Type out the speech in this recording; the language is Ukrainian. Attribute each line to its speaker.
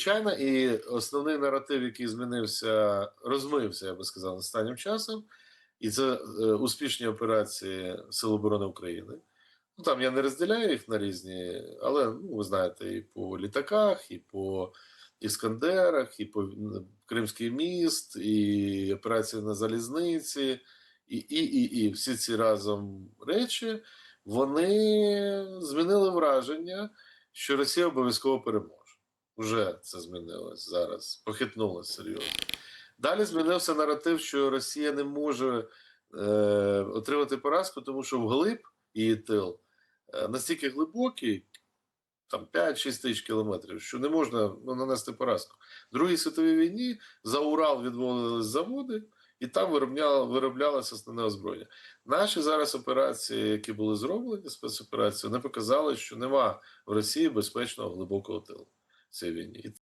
Speaker 1: звичайно, і основний наратив, який змінився, розмився, я би сказав, останнім часом, і це е, успішні операції Сил оборони України. Ну там я не розділяю їх на різні, але ну, ви знаєте, і по літаках, і по іскандерах, і по Кримський міст, і операції на залізниці, і, і, і, і всі ці разом речі вони змінили враження, що Росія обов'язково переможе. Уже це змінилось зараз, похитнулося серйозно. Далі змінився наратив, що Росія не може е, отримати поразку, тому що вглиб її тил е, настільки глибокий, там 5-6 тисяч кілометрів, що не можна ну, нанести поразку. В Другій світовій війні за Урал відводились заводи, і там виробляла, вироблялося основне озброєння. Наші зараз операції, які були зроблені, спецоперації, вони показали, що нема в Росії безпечного глибокого тилу в цій війні. І